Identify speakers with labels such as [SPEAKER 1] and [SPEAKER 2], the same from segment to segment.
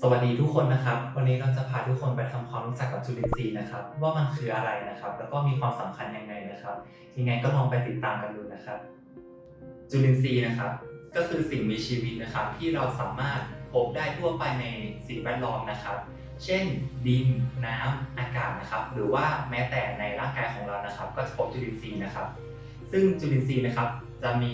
[SPEAKER 1] สวัสดีทุกคนนะครับ วันนี้เราจะพาทุกคนไปทำความรู้จักกับจุลินทรีย์นะครับ ว่ามันคืออะไรนะครับ แล้วก็มีความสำคัญยังไงนะครับ ยังไงก็ลองไปติดตามกันดูนะครับ จุลินทรีย์นะครับ ก็คือสิ่งมีชีวิตนะครับ ที่เราสามารถพบได้ทั่วไปในสิ่งแวดล้อมนะครับ เช่น ดิน น้ำอากาศนะครับ หรือว่าแม้แต่ในร่างกายของเรานะครับ ก็จะพบจุลินทรีย์นะครับ ซึ่งจุลินทรีย์นะครับ จะมี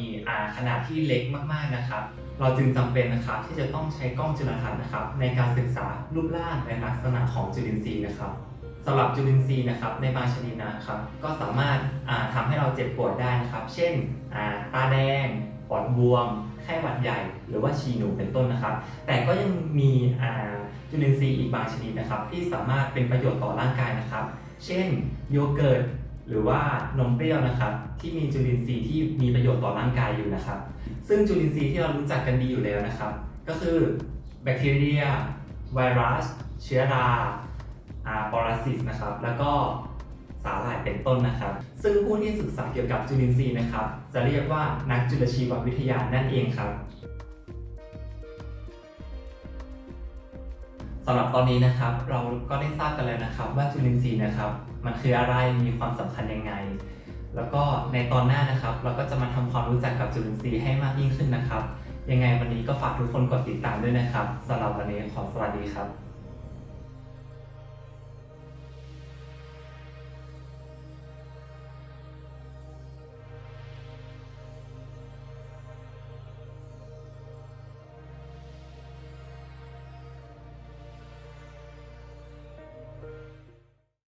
[SPEAKER 1] ขนาดที่เล็กมากๆนะครับ เราจึงจำเป็นนะครับที่จะต้องใช้กล้องจุลทรรศน์นะครับ ในการศึกษารูปร่างและลักษณะของจุลินทรีย์นะครับสำหรับจุลินทรีย์นะครับในบางชนิดนะครับก็สามารถอ่าทำให้เราเจ็บปวดได้นะครับ เช่นาตาแดงปอดบวมไข้หวัดใหญ่ หรือว่าฉี่หนูเป็นต้นนะครับ แต่ก็ยังมีจุลินทรีย์อีกบางชนิดนะครับ ที่สามารถเป็นประโยชน์ต่อร่างกายนะครับ เช่นโยเกิร์ต หรือว่านมเปรี้ยวนะครับ ที่มีจุลินทรีย์ที่มีประโยชน์ต่อร่างกายอยู่นะครับ ซึ่งจุลินทรีย์ที่เรารู้จักกันดีอยู่แล้วนะครับ ก็คือแบคทีเรีย ไวรัส เชื้อราอาปรสิตนะครับ แล้วก็สาหร่ายเป็นต้นนะครับ ซึ่งผู้ที่ศึกษาเกี่ยวกับจุลินทรีย์นะครับ จะเรียกว่านักจุลชีววิทยานั่นเองครับ สำหรับตอนนี้นะครับ เราก็ได้ทราบกันแล้วนะครับ ว่าจุลินทรีย์นะครับ มันคืออะไรมีความสำคัญยังไง แล้วก็ในตอนหน้านะครับ เราก็จะมาทำความรู้จักกับจุลินทรีย์ให้มากยิ่งขึ้นนะครับ ยังไงวันนี้ก็ฝากทุกคนกดติดตามด้วยนะครับสำหรับวันนี้ขอสวัสดีครับ